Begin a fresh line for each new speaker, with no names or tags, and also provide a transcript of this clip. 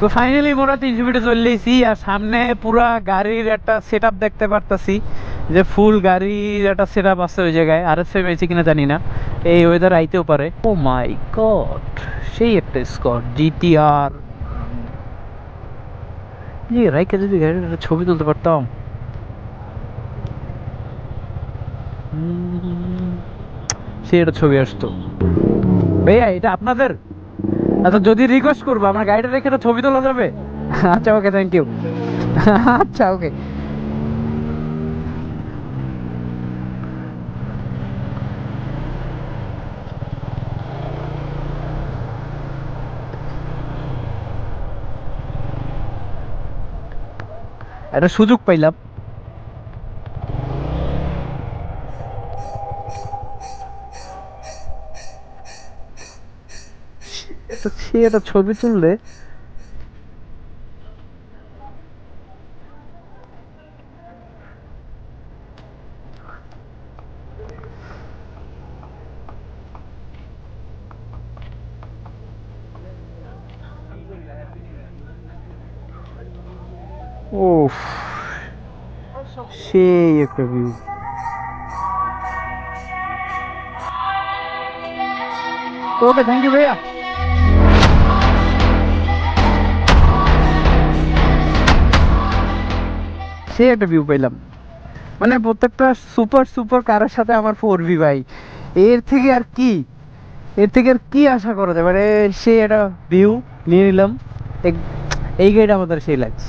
তো ফাইনালি মোরা তিনশো ফিটে চলেছি আর সামনে পুরা গাড়ির একটা সেট দেখতে পারতাছি যে ফুল গাড়ির একটা সেট আপ আছে ওই জায়গায় আর এস পেয়েছি কিনা জানি না, এই ওয়েদার আইতেও পারে। ও মাই গড সেই একটা স্কট জিটিআর জি রাইকে যদি গাড়ির ছবি তুলতে পারতাম। সেই একটা ছবি আসতো। ভাইয়া, এটা আপনাদের? আচ্ছা যদি রিকোয়েস্ট করব, আমার গাড়িটা রেখে একটা ছবি তোলা যাবে? আচ্ছা ওকে থ্যাংক ইউ আচ্ছা ওকে একটা সুযোগ পাইলাম। একটা সে একটা ছবি তুললে ওফ সেই একটা ভিউ ওকে থ্যাংক ইউ সে একটা ভিউ পাইলাম। মানে প্রত্যেকটা সুপার সুপার কারের সাথে আমার ফোর ভি ভাই। এর থেকে আর কি? এর থেকে আর কি আশা করা যায়? মানে সে একটা ভিউ নিয়ে নিলাম। এই গাড়িটা আমাদের সেই লাগছে